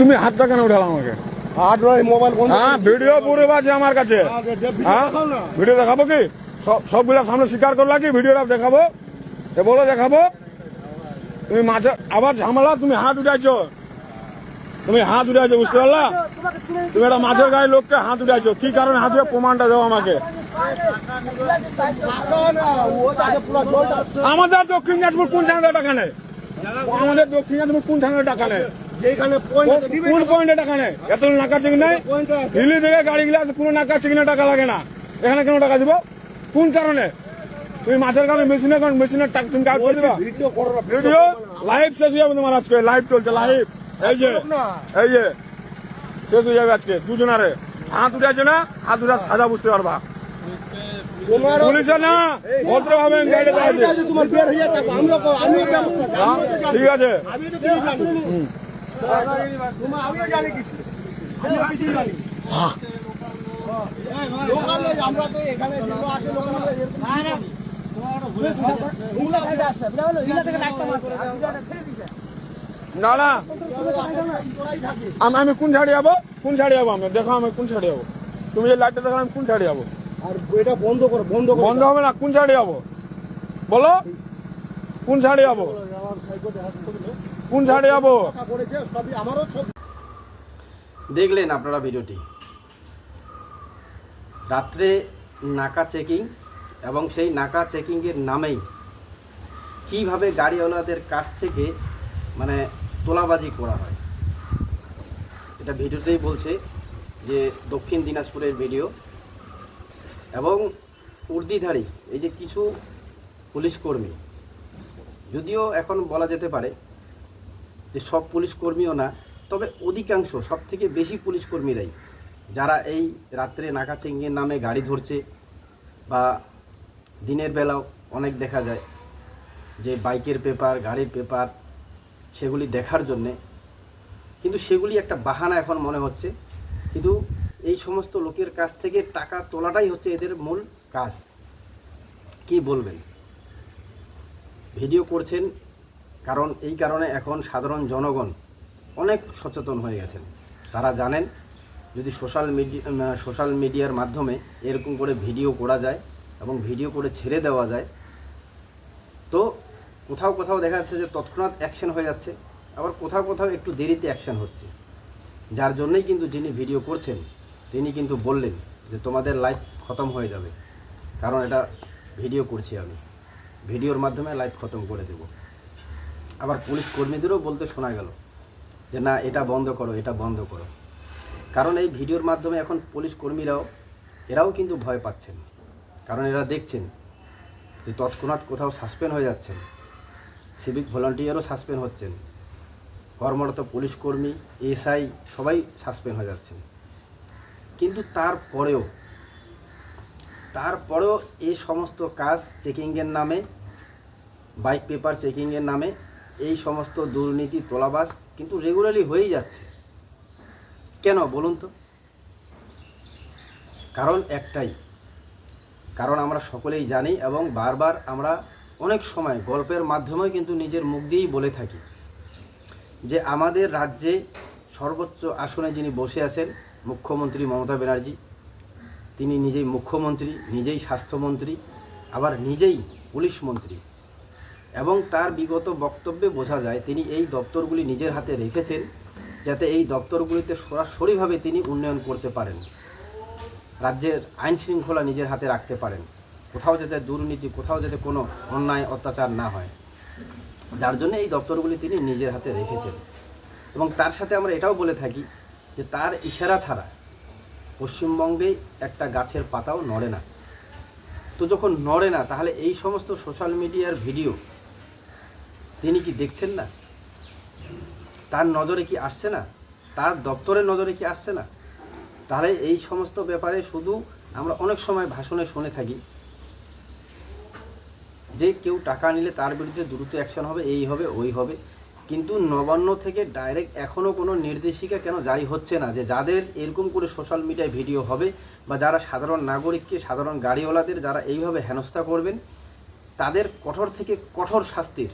তুমি হাতটা কেন উঠালো আমাকে? হ্যাঁ ভিডিও পুরো আছে আমার কাছে। হ্যাঁ, ভিডিও দেখাবো কি? সব সবগুলা সামনে স্বীকার করলা কি? ভিডিওটা দেখাবো? এ বলো দেখাবো? তুমি মাঝে আবার ঝামেলা? তুমি হাত উঠাইছো। তুমি হাত উঠাইছো বুঝতে পারলা? তুমি একটা মাছের গায়ে লোককে হাত উঠাইছো। কি কারণে হাত উঠে প্রমাণটা দাও আমাকে। আমাদের দক্ষিণ দিনাজপুর কোন টাকা নেই আমাদের দক্ষিণ দিনাজপুর কোন থানাতে টাকা নেই কোন পয়েন্টে টাকা নেই এত নাকা চেক নেই? আছে। থেকে গাড়ি গেলে কোনো নাকা চেকিনে টাকা লাগে না। এখানে কেন টাকা দিব? কোন কারণে? তুমি মাছের কারণে মেশিনে কারণ মেশিনের টাকা তুমি কাজ করে দিবা? ভিডিও করো না, ভিডিও লাইভ শেষ হয়ে যাবে তোমার আজকে লাইভ চলছে লাইভ এই যে এই যে শেষ হয়ে যাবে আজকে দুজনারে। হাত উঠেছে না? হাত উঠার সাজা বুঝতে পারবা। পুলিশে না? ভদ্র ভাবে গাড়ি ঠিক আছে, আমি কোন ছাড়ি যাব কোন ছাড়ি যাব আমি? দেখো আমি কোন ছাড়ি যাব তুমি যে লাইটটা দেখো আমি কোন ছাড়ি যাব আর এটা বন্ধ করো বন্ধ করো বন্ধ হবে না, কোন ছাড়ি যাব বলো? কোন ছাড়ি যাব কোন ছাড়ি যাব? দেখলেন আপনারা ভিডিওটি। রাত্রে নাকা চেকিং এবং সেই নাকা চেকিংয়ের নামেই কীভাবে গাড়িওয়ালাদের কাছ থেকে মানে তোলাবাজি করা হয়। এটা ভিডিওতেই বলছে যে দক্ষিণ দিনাজপুরের ভিডিও। এবং উর্দিধারী, এই যে কিছু পুলিশ কর্মী, যদিও এখন বলা যেতে পারে যে সব পুলিশ কর্মীও না, তবে অধিকাংশ সব থেকে বেশি পুলিশ কর্মীরাই, যারা এই রাত্রে নাকা চেঙ্গের নামে গাড়ি ধরছে বা দিনের বেলাও অনেক দেখা যায় যে বাইকের পেপার, গাড়ির পেপার, সেগুলি দেখার জন্যে। কিন্তু সেগুলি একটা বাহানা এখন মনে হচ্ছে। কিন্তু এই সমস্ত লোকের কাছ থেকে টাকা তোলাটাই হচ্ছে এদের মূল কাজ। কি বলবেন? ভিডিও করছেন কারণ এই কারণে এখন সাধারণ জনগণ অনেক সচেতন হয়ে গেছেন। তারা জানেন, যদি সোশ্যাল মিডিয়া সোশ্যাল মিডিয়ার মাধ্যমে এরকম করে ভিডিও করা যায় এবং ভিডিও করে ছেড়ে দেওয়া যায়, তো কোথাও কোথাও দেখা যাচ্ছে যে তৎক্ষণাৎ অ্যাকশন হয়ে যাচ্ছে, আবার কোথাও কোথাও একটু দেরিতে অ্যাকশন হচ্ছে। যার জন্যই কিন্তু যিনি ভিডিও করছেন, তিনি কিন্তু বললেন যে তোমাদের লাইফ খতম হয়ে যাবে। কারণ এটা ভিডিও করছি আমি। ভিডিওর মাধ্যমে লাইফ খতম করে দেব। আবার পুলিশ কর্মীদেরও বলতে শোনা গেল যে, না, এটা বন্ধ করো, এটা বন্ধ করো। কারণ এই ভিডিওর মাধ্যমে এখন পুলিশ কর্মীরাও, এরাও কিন্তু ভয় পাচ্ছেন। কারণ এরা দেখছেন যে, তৎক্ষণাৎ কোথাও সাসপেন্ড হয়ে যাচ্ছেন। সিভিক ভলান্টিয়ারও সাসপেন্ড হচ্ছেন। কর্মরত পুলিশ কর্মী, এসআই সবাই সাসপেন্ড হয়ে যাচ্ছেন। কিন্তু তারপরেও তারপরেও এই সমস্ত কাজ চেকিংয়ের নামে, বাইক পেপার চেকিংয়ের নামে এই সমস্ত দুর্নীতি তোলাবাস কিন্তু রেগুলারলি হয়েই যাচ্ছে। কেন বলুন তো? কারণ একটাই। কারণ আমরা সকলেই জানি এবং বারবার আমরা অনেক সময় গল্পের মাধ্যমে কিন্তু নিজের মুখ দিয়েই বলে থাকি যে আমাদের রাজ্যে সর্বোচ্চ আসনে যিনি বসে আছেন মুখ্যমন্ত্রী মমতা ব্যানার্জি, তিনি নিজেই মুখ্যমন্ত্রী, নিজেই স্বাস্থ্যমন্ত্রী, আবার নিজেই পুলিশ মন্ত্রী। এবং তার বিগত বক্তব্যে বোঝা যায় তিনি এই দপ্তরগুলি নিজের হাতে রেখেছেন যাতে এই দপ্তরগুলিতে সরাসরিভাবে তিনি উন্নয়ন করতে পারেন। রাজ্যের আইন শৃঙ্খলা নিজের হাতে রাখতে পারেন। কোথাও যাতে দুর্নীতি, কোথাও যাতে কোনো অন্যায়, অত্যাচার না হয়। যার জন্য এই দপ্তরগুলি তিনি নিজের হাতে রেখেছেন। এবং তার সাথে আমরা এটাও বলে থাকি যে তার ইশারা ছাড়া পশ্চিমবঙ্গে একটা গাছের পাতাও নড়ে না। তো যখন নড়ে না, তাহলে এই সমস্ত সোশ্যাল মিডিয়ার ভিডিও তিনি কি দেখছেন না? তার নজরে কি আসছে না? তার দপ্তরের নজরে কি আসছে না? তাহলে এই সমস্ত ব্যাপারে শুধু আমরা অনেক সময় ভাষণে শুনে থাকি। যে কেউ টাকা নিলে তার বিরুদ্ধে দ্রুত অ্যাকশন হবে, এই হবে, ওই হবে। কিন্তু নবান্ন থেকে ডাইরেক্ট এখনও কোনো নির্দেশিকা কেন জারি হচ্ছে না? যে যাদের এরকম করে সোশ্যাল মিডিয়ায় ভিডিও হবে বা যারা সাধারণ নাগরিককে, সাধারণ গাড়িওয়ালাদের যারা এইভাবে হেনস্থা করবেন, তাদের কঠোর থেকে কঠোর শাস্তির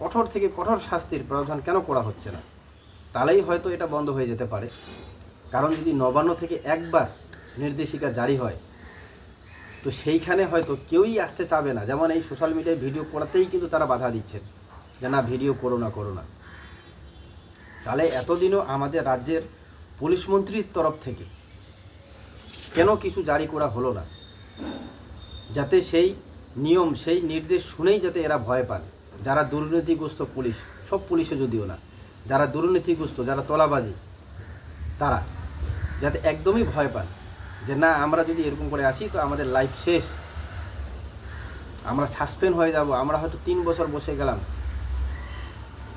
কঠোর থেকে কঠোর শাস্তির প্রাবধান কেন করা হচ্ছে না? তাহলেই হয়তো এটা বন্ধ হয়ে যেতে পারে। কারণ যদি নবান্ন থেকে একবার নির্দেশিকা জারি হয়, তো সেইখানে হয়তো কেউই আসতে চাবে না। যেমন এই সোশ্যাল মিডিয়ায় ভিডিও করাতেই কিন্তু তারা বাধা দিচ্ছেন যে, না ভিডিও করো না করো না। তাহলে এতদিনও আমাদের রাজ্যের পুলিশ মন্ত্রীর তরফ থেকে কেন কিছু জারি করা হলো না? যাতে সেই নিয়ম, সেই নির্দেশ শুনেই যাতে এরা ভয় পান যারা দুর্নীতিগ্রস্ত পুলিশ, সব পুলিশে যদিও না, যারা দুর্নীতিগ্রস্ত, যারা তোলাবাজি, তারা যাতে একদমই ভয় পান যে না, আমরা যদি এরকম করে আসি তো আমাদের লাইফ শেষ। আমরা সাসপেন্ড হয়ে যাব, আমরা হয়তো তিন বছর বসে গেলাম।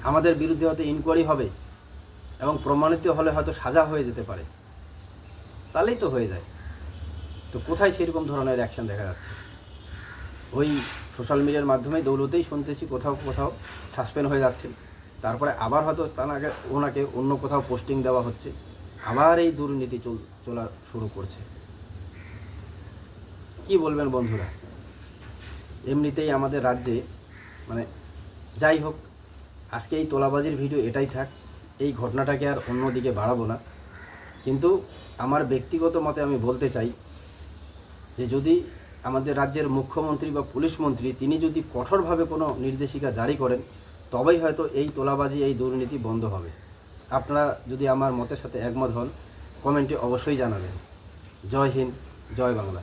আমাদের বিরুদ্ধে হয়তো ইনকোয়ারি হবে এবং প্রমাণিত হলে হয়তো সাজা হয়ে যেতে পারে। তাহলেই তো হয়ে যায়। তো কোথায় সেরকম ধরনের অ্যাকশন দেখা যাচ্ছে? ওই সোশ্যাল মিডিয়ার মাধ্যমে দৌলতেই শুনতেছি কোথাও কোথাও সাসপেন্ড হয়ে যাচ্ছে। তারপরে আবার হয়তো তাকে ওনাকে অন্য কোথাও পোস্টিং দেওয়া হচ্ছে। আবার এই দুর্নীতি চল, চলা শুরু করছে। কি বলবেন বন্ধুরা? এমনিতেই আমাদের রাজ্যে মানে যাই হোক, আজকে এই তোলাবাজির ভিডিও এটাই থাক, এই ঘটনাটাকে আর অন্যদিকে বাড়াবো না। কিন্তু আমার ব্যক্তিগত মতে আমি বলতে চাই যে যদি আমাদের রাজ্যের মুখ্যমন্ত্রী বা পুলিশ মন্ত্রী, তিনি যদি কঠোরভাবে কোনো নির্দেশিকা জারি করেন, তবেই হয়তো এই তোলাবাজি, এই দুর্নীতি বন্ধ হবে। আপনারা যদি আমার মতের সাথে একমত হন, কমেন্টে অবশ্যই জানাবেন। জয় হিন্দ, জয় বাংলা।